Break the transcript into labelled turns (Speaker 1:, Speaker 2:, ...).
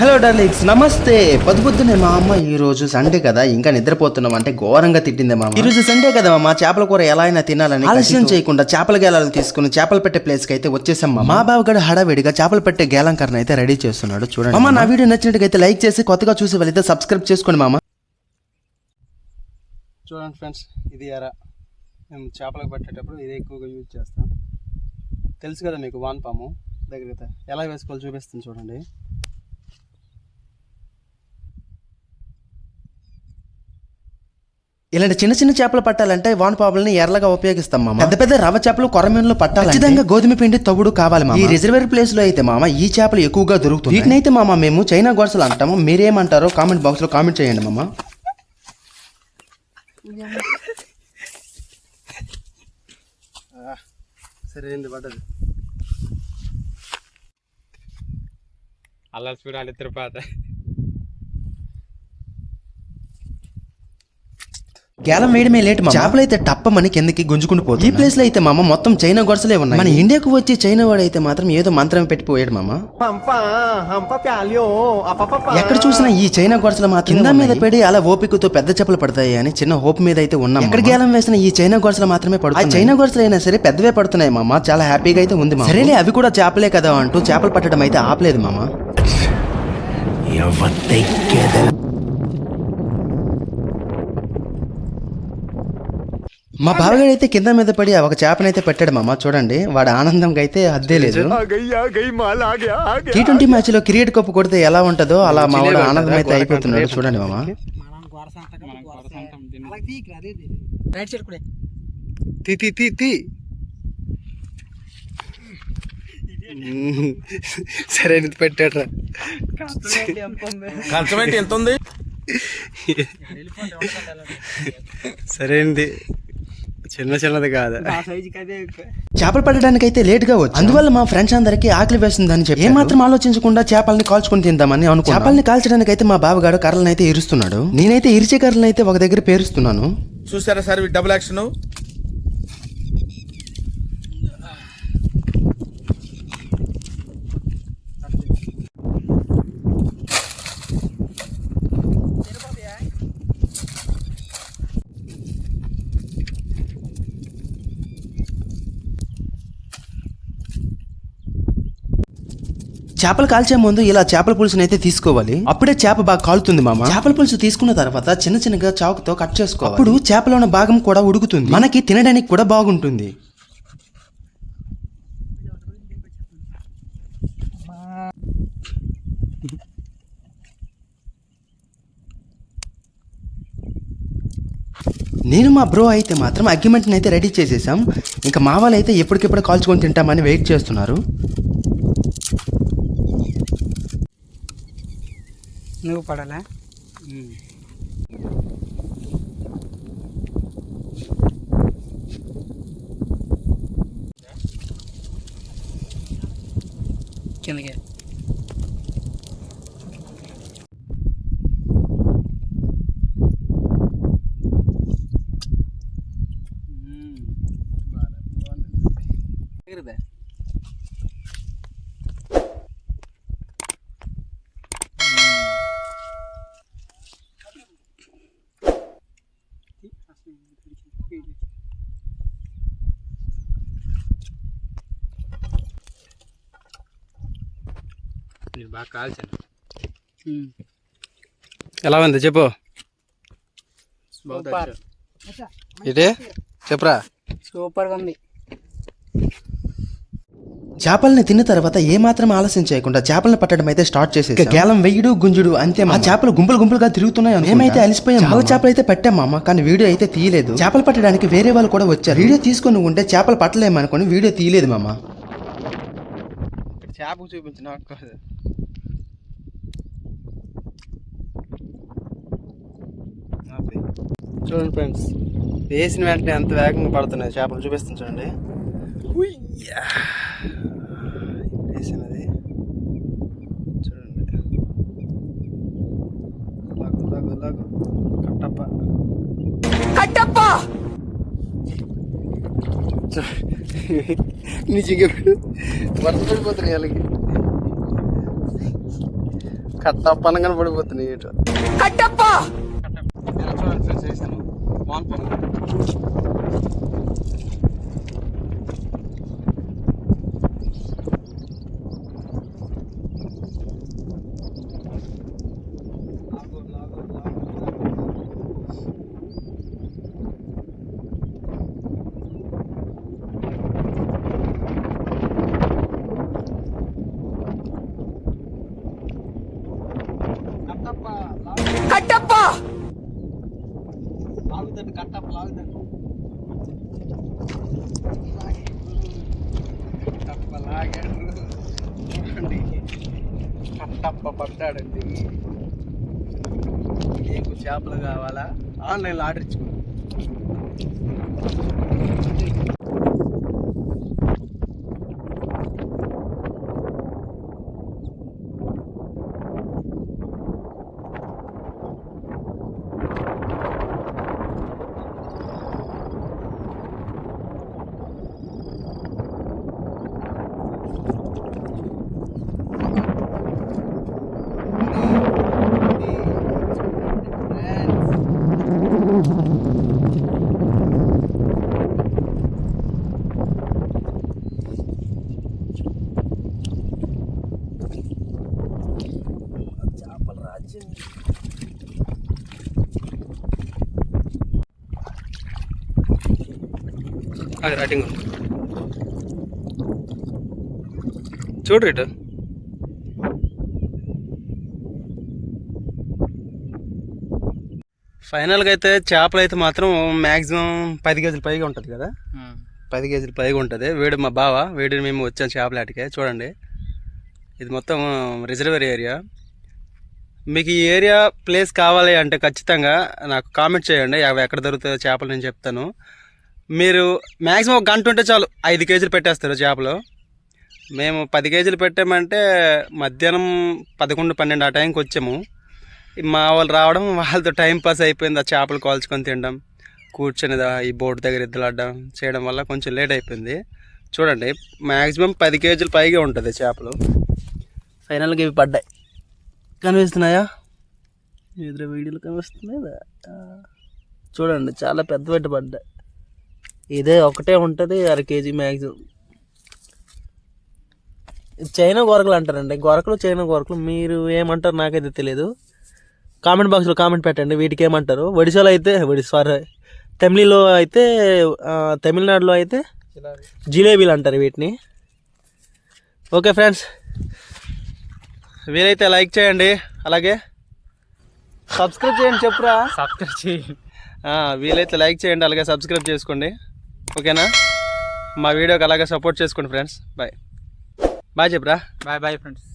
Speaker 1: Hello darlings నమస్తే పొద్దు పొద్దునే మా అమ్మ ఈ రోజు సండే కదా. ఇంకా నిద్రపోతున్నాం అంటే ఘోరంగా తిట్టింది మా. ఈ రోజు సండే కదా మా చేపల కూర ఎలా అయినా తినాలని ఆలస్యం చేయకుండా చేపల గేలాలు తీసుకుని చేపలు పెట్టే ప్లేస్కి అయితే వచ్చేసాం మా బావగాడు హడావిడిగా చేపలు పెట్టే గేలంకరణ అయితే రెడీ చేస్తున్నాడు. చూడండి అమ్మ నా వీడియో నచ్చినట్టుగా లైక్ చేసి కొత్తగా చూసి వెళ్తే సబ్స్క్రైబ్ చేసుకోండి మామ.
Speaker 2: చూడండి ఫ్రెండ్స్ ఇది ఎర. మేము చేపలకు పట్టేటప్పుడు ఇది ఎక్కువగా యూజ్ చేస్తాం. తెలుసు కదా మీకు వాన్పాము దగ్గర ఎలా వేసుకోవాలో చూపిస్తుంది చూడండి.
Speaker 1: ఇలాంటి చిన్న చిన్న చేపలు పట్టాలంటే వాన్ పాపులని ఎర్రగా ఉపయోగిస్తాం మామ. పెద్ద పెద్ద రవ్వ చేపలు కొరమీనులు పట్టాలి ఖచ్చితంగా గోధుమ పిండి తవుడు కావాలి మామ. ఈ రిజర్వేర్ ప్లేస్లో అయితే మామ ఈ చేపలు ఎక్కువగా దొరుకుతాయి వీటిని అయితే మామ మేము చైనా గొడసలు అంటాము. మీరేమంటారో కామెంట్ బాక్స్లో కామెంట్ చేయండి మామ.
Speaker 2: సరే ఏంది పడ్డది?
Speaker 3: అలా చూడాలి తిరుపతి
Speaker 1: గేలం వేయడమే లేట్ మా చేపలు అయితే టప్పమని కిందకి గుంజుకుంటూ పోతుంది ఈ ప్లేస్లో అయితే మామ మొత్తం చైనా గొడసలే ఉన్నాయి. మన ఇండియాకు వచ్చి చైనా వాడు అయితే మాత్రం ఏదో మంత్రం పెట్టిపోయాడు మామ. ఎక్కడ చూసినా ఈ చైనా గొడసలు మాత్రం కింద మీద పడి అలా ఓపికతో పెద్ద చేపలు పడతాయి అని చిన్న హోప్ మీద అయితే ఉన్నాం ఎక్కడ గేలం వేసిన ఈ చైనా గొడసలు మాత్రమే పడుతుంది చైనా గొడసలు అయినా సరే పెద్దవే పడుతున్నాయి మామ. చాలా హ్యాపీగా అయితే ఉంది మామ. సరేలే అవి కూడా చేపలే కదా అంటూ చేపలు పట్టడం అయితే ఆపలేదు మామ. మా బావగాడు అయితే కింద మీద పడి ఒక చేపనైతే పెట్టాడు మామ చూడండి. వాడు ఆనందంగా అయితే అద్దే లేదు. టీ ట్వంటీ మ్యాచ్లో క్రికెట్ కప్పు కొడితే ఎలా ఉంటుందో అలా మా వాడు ఆనందం అయితే అయిపోతున్నాడు. చూడండి మామ.
Speaker 4: రైట్ సైడ్ కూడా
Speaker 2: తీ తీ తీ తీ సరే పెట్టాడ్రా.
Speaker 3: కంచమేంటి ఎంత ఉంది?
Speaker 2: సరేంది చిన్న చిన్నది కాదు.
Speaker 1: చేపలు పట్టడానికి అయితే లేట్గా వచ్చి. అందువల్ల మా ఫ్రెండ్స్ అందరికి ఆకలి వేస్తుందని చెప్పి ఏమాత్రం ఆలోచించకుండా చేపల్ని కాల్చుకొని తిందామని అనుకో చేపల్ని కాల్చడానికి అయితే మా బావగాడు కర్రలను అయితే ఇరుస్తున్నాడు. నేనైతే ఇరిచే కర్రలను అయితే ఒక దగ్గర పేరుస్తున్నాను.
Speaker 3: చూసారా సార్ డబుల్ యాక్షన్
Speaker 1: చేపలు కాల్చే ముందు ఇలా చేపల పులుసుని అయితే తీసుకోవాలి. అప్పుడే చేప బాగా కాలుతుంది మామ. చేపల పులుసు తీసుకున్న తర్వాత చిన్న చిన్నగా చాకుతో కట్ చేసుకోవాలి. అప్పుడు చేపలో ఉన్న భాగం కూడా ఉడుకుతుంది. మనకి తినడానికి కూడా బాగుంటుంది. నేను మా బ్రో అయితే మాత్రం అగ్గిమెంట్ని అయితే రెడీ చేసేసాం. ఇంకా మా వాళ్ళు అయితే ఎప్పటికెప్పుడు కాల్చుకొని తింటామని వెయిట్ చేస్తున్నారు.
Speaker 4: నువ్వు పడాలా కిందకి
Speaker 3: ఇది బాగా కాల్చాను
Speaker 2: ఎలా ఉంది చెప్పు? ఇదే? చెప్పురా.
Speaker 4: సూపర్గా ఉంది.
Speaker 1: చేపల్ని తిన్న తర్వాత ఏ మాత్రం ఆలస్యం చేయకుండా చేపలను పట్టడం అయితే స్టార్ట్ చేసేసి. గేలం వెయ్యడు గుంజుడు అంతే ఆ చేపలు గుంపులు గుంపులుగా తిరుగుతున్నాయి మేమైతే అలిసిపోయాం చాలా చేపలు అయితే పట్టాం మామ కానీ వీడియో అయితే తీయలేదు. చేపలు పట్టడానికి వేరే వాళ్ళు కూడా వచ్చారు. వీడియో తీసుకొని ఉంటే చేపలు పట్టలేమనుకొని వీడియో తీయలేదు మామ.
Speaker 2: చేపకు చూపించు నాకు కాదు. చూడండి ఫ్రెండ్స్ వేసిన వెంటనే ఎంత వేగంగా పడుతున్నాయి చేపలు చూపిస్తాను చూడండి. వేసినది. చూడండి. లాగు లాగు లాగు. కట్టప్ప. కట్టప్ప! నిజంగా వరుస పడిపోతున్నాయి వాళ్ళకి. కట్టప్ప అనగానే పడిపోతుంది ఇటు కట్టప్ప. చూడండి ఫ్రెండ్స్ వేసాను వాన్పాము లాగు, లాగు, లాగు, లాగు. కట్టప్ప కట్టప్ప లాగుదండి కట్టప్ప లాగుదండి కట్టప్ప లాగాడు చూడండి. కట్టప్ప పడ్డాడండి. మీకు చేపలు కావాలా? ఆన్లైన్లో ఆర్డర్ ఇచ్చుకోండి చేపల రాజ్యం
Speaker 3: అది రైటింగ్ చూడు ఇటు
Speaker 2: ఫైనల్గా అయితే చేపలు అయితే మాత్రం మ్యాక్సిమం పది కేజీలు పైగా ఉంటుంది కదా? పది కేజీలు పైగా ఉంటుంది. వేడి మా బావ వేడి మేము వచ్చాం చేపలాటికే చూడండి. ఇది మొత్తం రిజర్వర్ ఏరియా మీకు ఈ ఏరియా ప్లేస్ కావాలి అంటే ఖచ్చితంగా నాకు కామెంట్ చేయండి. అవి ఎక్కడ దొరుకుతాయో చేపలు నేను చెప్తాను. మీరు మ్యాక్సిమం ఒక గంట ఉంటే చాలు ఐదు కేజీలు పెట్టేస్తారు చేపలు. మేము పది కేజీలు పెట్టామంటే మధ్యాహ్నం పదకొండు పన్నెండు ఆ టైంకి వచ్చాము. మా వాళ్ళు రావడం వాళ్ళతో టైం పాస్ అయిపోయింది ఆ చేపలు కాల్చుకొని తినడం కూర్చొని దా- ఈ బోట్ దగ్గర ఇద్దలాడడం చేయడం వల్ల కొంచెం లేట్ అయిపోయింది. చూడండి మ్యాక్సిమం పది కేజీలు పైగా ఉంటుంది చేపలు. ఫైనల్గా ఇవి పడ్డాయి. కనిపిస్తున్నాయా? ఎదురు వీడియోలు కనిపిస్తున్నాయి? చూడండి చాలా పెద్ద పెద్ద పడ్డాయి. ఇదే ఒకటే ఉంటుంది అర కేజీ మ్యాక్సిమం చైనా గొరకలు అంటారండి. గొరకలు చైనా గొరకలు మీరు ఏమంటారు నాకైతే తెలియదు కామెంట్ బాక్స్లో కామెంట్ పెట్టండి వీటికి ఏమంటారు ఒడిశాలో అయితే ఒడి సారీ తమిళలో అయితే తమిళనాడులో అయితే జిలేబీలు అంటారు వీటిని. ఓకే ఫ్రెండ్స్ వీలైతే లైక్ చేయండి అలాగే సబ్స్క్రైబ్ చేయండి చెప్పురా.
Speaker 3: సబ్స్క్రైబ్ చేయి.
Speaker 2: ఆ, వీలైతే లైక్ చేయండి అలాగే సబ్స్క్రైబ్ చేసుకోండి. ఓకేనా? మా వీడియోకి అలాగే సపోర్ట్ చేసుకోండి ఫ్రెండ్స్ బాయ్ బాయ్ చెప్పరా
Speaker 3: బాయ్ బాయ్ ఫ్రెండ్స్